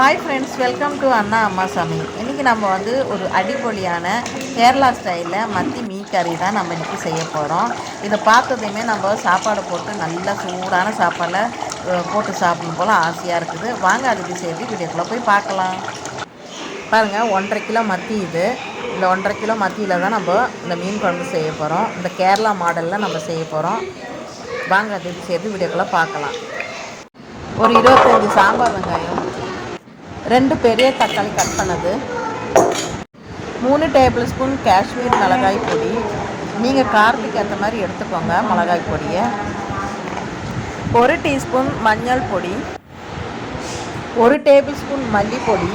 Hi friends welcome to அண்ணா அம்மா சமையல் இன்றைக்கி நம்ம வந்து ஒரு அடிப்பொலியான கேரளா ஸ்டைலில் மத்தி மீன் கறி தான் நம்ம இன்றைக்கி செய்ய போகிறோம் இதை பார்த்ததுமே நம்ம சாப்பாடு போட்டு நல்லா சூடான சாப்பாடில் போட்டு சாப்பிடணும் போல் ஆசையாக இருக்குது. வாங்க அதுக்கு சேர்த்து வீடியோக்குள்ளே போய் பார்க்கலாம். பாருங்கள் ஒன்றரை கிலோ மத்தி இது. இந்த ஒன்றரை கிலோ மத்தியில் தான் நம்ம இந்த மீன் குழம்பு செய்ய போகிறோம் இந்த கேரளா மாடலில் நம்ம செய்ய போகிறோம் வாங்க அதுக்கு சேர்த்து வீடியோக்குள்ளே பார்க்கலாம். ஒரு இருபத்தஞ்சி சாம்பார் வெங்காயம் ரெண்டு பெரிய தக்காளி கட் பண்ணது. மூணு டேபிள் ஸ்பூன் காஷ்மீர் மிளகாய் பொடி. நீங்கள் காரத்துக்கு ஏற்ற மாதிரி எடுத்துக்கோங்க மிளகாய் பொடியை. ஒரு டீஸ்பூன் மஞ்சள் பொடி. ஒரு டேபிள் ஸ்பூன் மல்லிப்பொடி.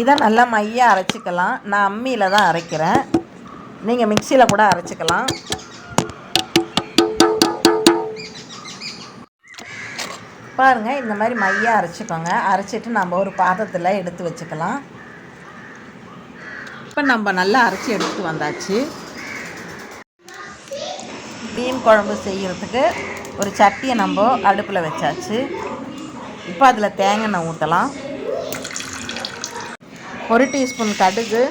இதை நல்லா மையாக அரைச்சிக்கலாம். நான் அம்மியில் தான் அரைக்கிறேன். நீங்கள் மிக்சியில் கூட அரைச்சிக்கலாம். பாருங்கள் இந்த மாதிரி மையாக அரைச்சிக்கோங்க. அரைச்சிட்டு நம்ம ஒரு பாத்திரத்தில் எடுத்து வச்சுக்கலாம். இப்போ நம்ம நல்லா அரைச்சி எடுத்துட்டு வந்தாச்சு. மீன் குழம்பு செய்கிறதுக்கு ஒரு சட்டியை நம்ம அடுப்பில் வச்சாச்சு. இப்போ அதில் தேங்காய் ஊற்றலாம் ஒரு டீஸ்பூன் கடுகு.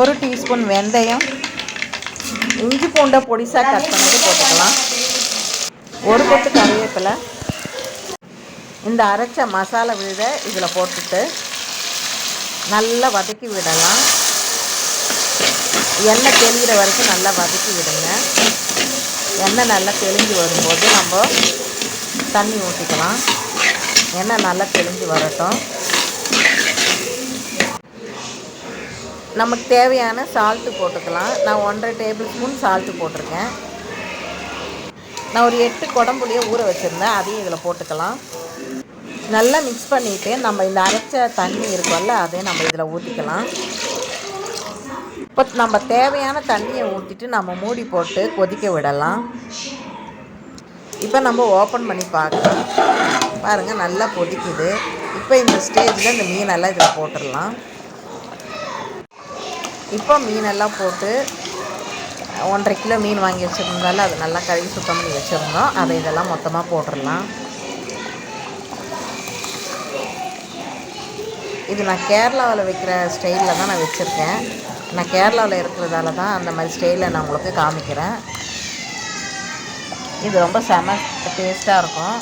ஒரு டீஸ்பூன் வெந்தயம். இஞ்சி பூண்டை பொடிசாக கட் பண்ணது போட்டுக்கலாம். ஒரு கொத்து கருவேப்பிலை இந்த அரைச்ச மசாலா விழுத இதில் போட்டுட்டு நல்லா வதக்கி விடலாம். எண்ணெய் தெளிகிற வரைக்கும் நல்லா வதக்கி விடுங்க. எண்ணெய் நல்லா தெளிஞ்சு வரும்போது நம்ம தண்ணி ஊற்றிக்கலாம் எண்ணெய் நல்லா தெளிஞ்சு வரட்டும். நமக்கு தேவையான சால்ட்டு போட்டுக்கலாம். நான் ஒன்றரை டேபிள் ஸ்பூன் சால்ட்டு போட்டிருக்கேன். நான் ஒரு எட்டு குடம்புளியை ஊற வச்சுருந்தேன். அதையும் இதில் போட்டுக்கலாம். நல்லா மிக்ஸ் பண்ணிவிட்டு நம்ம இந்த அரைச்ச தண்ணி இருக்கும்ல அதையும் நம்ம இதில் ஊற்றிக்கலாம் இப்போ நம்ம தேவையான தண்ணியை ஊற்றிட்டு நம்ம மூடி போட்டு கொதிக்க விடலாம். இப்போ நம்ம ஓப்பன் பண்ணி பார்க்கலாம். பாருங்கள் நல்லா கொதிக்குது. இப்போ இந்த ஸ்டேஜில் இந்த மீனெல்லாம் இதில் போட்டுடலாம். இப்போ மீனெல்லாம் போட்டு ஒன்றரை கிலோ மீன் வாங்கி வச்சுருந்தாலும் அது நல்லா கழுவி சுத்தம் பண்ணி வச்சுருந்தோம். அதை இதெல்லாம் மொத்தமாக போட்டுடலாம். இது நான் கேரளாவில் வைக்கிற ஸ்டைலில் தான் நான் வச்சுருக்கேன். நான் கேரளாவில் இருக்கிறதால தான் அந்த மாதிரி ஸ்டைலில் நான் உங்களுக்கு காமிக்கிறேன். இது ரொம்ப செம டேஸ்ட்டாக இருக்கும்.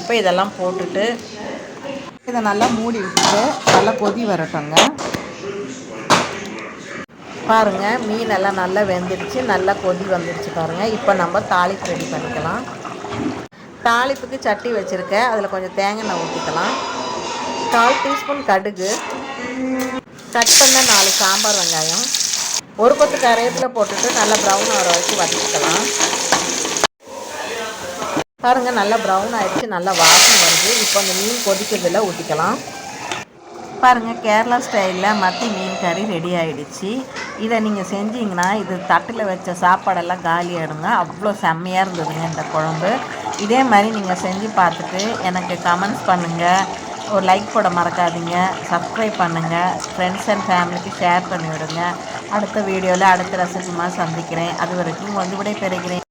இப்போ இதெல்லாம் போட்டுட்டு இதை நல்லா மூடி விட்டுட்டு நல்லா கொதி வரட்டுங்க பாருங்கள் மீன் எல்லாம் நல்லா வெந்துடுச்சு நல்லா கொதி வந்துடுச்சு பாருங்கள் இப்போ நம்ம தாளிப்பு ரெடி பண்ணிக்கலாம். தாளிப்புக்கு சட்டி வச்சுருக்கேன். அதில் கொஞ்சம் தேங்காய் எண்ணெய் ஊற்றிக்கலாம் கால் டீஸ்பூன் கடுகு. கட் பண்ண நாலு சாம்பார் வெங்காயம். ஒரு கொத்து கரையத்தில் போட்டுட்டு நல்லா ப்ரௌன் ஆகிற வரைக்கும் வதக்கிக்கலாம். பாருங்கள் நல்லா ப்ரௌன் ஆகிடுச்சு நல்லா வாசனை வருது. இப்போ அந்த மீன் கொதிக்கிறதுல ஊற்றிக்கலாம் பாருங்கள் கேரளா ஸ்டைலில் மத்தி மீன் கறி ரெடி ஆகிடுச்சு இதை நீங்கள் செஞ்சீங்கன்னா இது தட்டில் வச்ச சாப்பாடெல்லாம் காலியாகிடுங்க அவ்வளோ செம்மையாக இருந்ததுங்க இந்த குழம்பு. இதே மாதிரி நீங்கள் செஞ்சு பார்த்துட்டு எனக்கு கமெண்ட்ஸ் பண்ணுங்கள் ஒரு லைக் போட மறக்காதீங்க. சப்ஸ்கிரைப் பண்ணுங்கள் ஃப்ரெண்ட்ஸ் அண்ட் ஃபேமிலிக்கு ஷேர் பண்ணிவிடுங்க. அடுத்த வீடியோவில் அடுத்த ரசிகமாக சந்திக்கிறேன். அது வரைக்கும் வந்து விடை பெறுகிறேன்